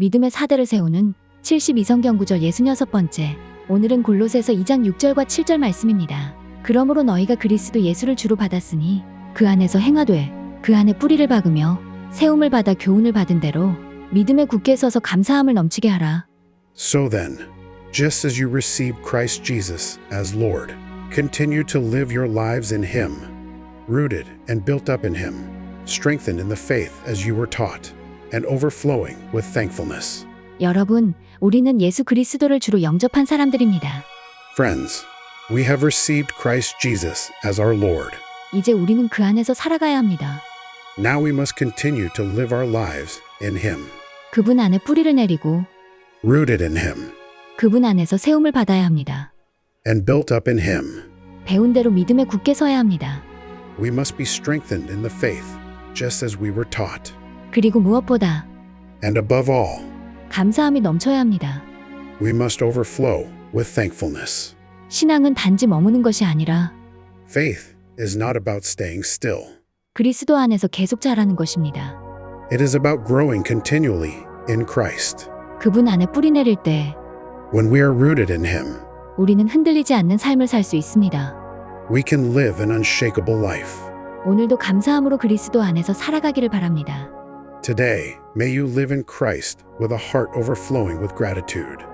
믿음의 사대를 세우는 72성경 구절 66번째. 오늘은 골로새서 2장 6절과 7절 말씀입니다. 그러므로 너희가 그리스도 예수를 주로 받았으니 그 안에서 행하되 그 안에 뿌리를 박으며 세움을 받아 교훈을 받은 대로 믿음에 굳게 서서 감사함을 넘치게 하라. So then, just as you received Christ Jesus as Lord, continue to live your lives in Him, rooted and built up in Him, strengthened in the faith as you were taught, and overflowing with thankfulness. 여러분, 우리는 예수 그리스도를 주로 영접한 사람들입니다. Friends, we have received Christ Jesus as our Lord. 이제 우리는 그 안에서 살아가야 합니다. Now we must continue to live our lives in Him, 그분 안에 뿌리를 내리고 rooted in Him, 그분 안에서 세움을 받아야 합니다. and built up in Him. 배운 대로 믿음에 굳게 서야 합니다. We must be strengthened in the faith, just as we were taught. 그리고 무엇보다 And above all, 감사함이 넘쳐야 합니다. we must overflow with thankfulness. 신앙은 단지 머무는 것이 아니라 Faith is not about staying still, 그리스도 안에서 계속 자라는 것입니다. it is about growing continually in Christ. 그분 안에 뿌리 내릴 때 When we are rooted in Him, 우리는 흔들리지 않는 삶을 살 수 있습니다. we can live an unshakable life. 오늘도 감사함으로 그리스도 안에서 살아가기를 바랍니다. Today, may you live in Christ with a heart overflowing with gratitude.